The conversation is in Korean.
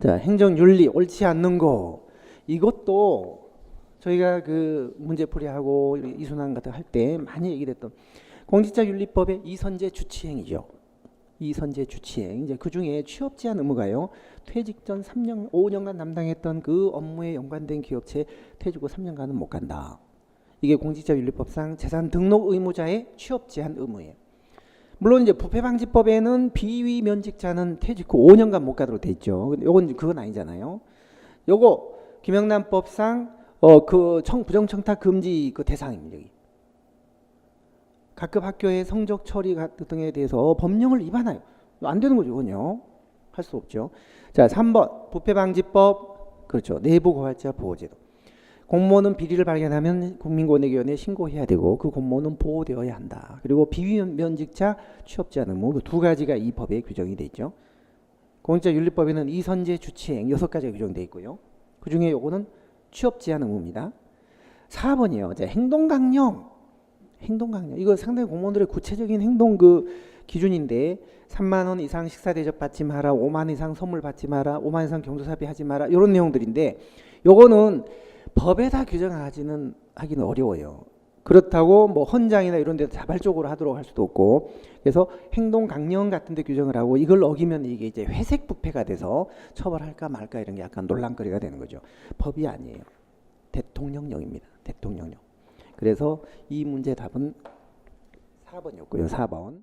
자, 행정윤리 옳지 않는 거 이것도 저희가 그 문제풀이하고 이순환 같은 할 때 많이 얘기됐던 공직자윤리법의 이선제 주치행이죠. 이선제 주치행 이제 그 중에 취업 제한 의무가요. 퇴직 전 3년 5년간 담당했던 그 업무에 연관된 기업체 퇴직 후 3년간은 못 간다. 이게 공직자윤리법상 재산 등록 의무자의 취업 제한 의무예요. 물론 이제 부패 방지법에는 비위 면직자는 퇴직 후 5년간 못 가도록 돼 있죠. 요건 그건 아니잖아요. 요거 김영란법상 어 그 부정 청탁 금지 그 대상입니다. 여기. 각급 학교의 성적 처리 등에 대해서 법령을 위반하여 안 되는 거죠, 그건요. 할 수 없죠. 자, 3번 부패 방지법 그렇죠. 내부 고발자 보호제도. 공무원은 비리를 발견하면 국민권익위원회에 신고해야 되고 그 공무원은 보호되어야 한다. 그리고 비위면직자 취업 제한 의무 그 두 가지가 이 법에 규정이 돼 있죠. 공직자윤리법에는 이선제 주치행 여섯 가지가 규정돼 있고요. 그 중에 요거는 취업 제한 의무입니다. 4번이요. 자, 행동 강령. 행동 강령. 이거 상당히 공무원들의 구체적인 행동 그 기준인데 3만 원 이상 식사 대접 받지 마라. 5만 원 이상 선물 받지 마라. 5만 원 이상 경조사비 하지 마라. 이런 내용들인데 요거는 법에다 규정하지는 하기는 어려워요. 그렇다고 뭐 헌장이나 이런 데서 자발적으로 하도록 할 수도 없고 그래서 행동 강령 같은 데 규정을 하고 이걸 어기면 이게 이제 회색 부패가 돼서 처벌할까 말까 이런 게 약간 논란거리가 되는 거죠. 법이 아니에요. 대통령령입니다. 대통령령. 그래서 이 문제 답은 4번이었고요. 4번.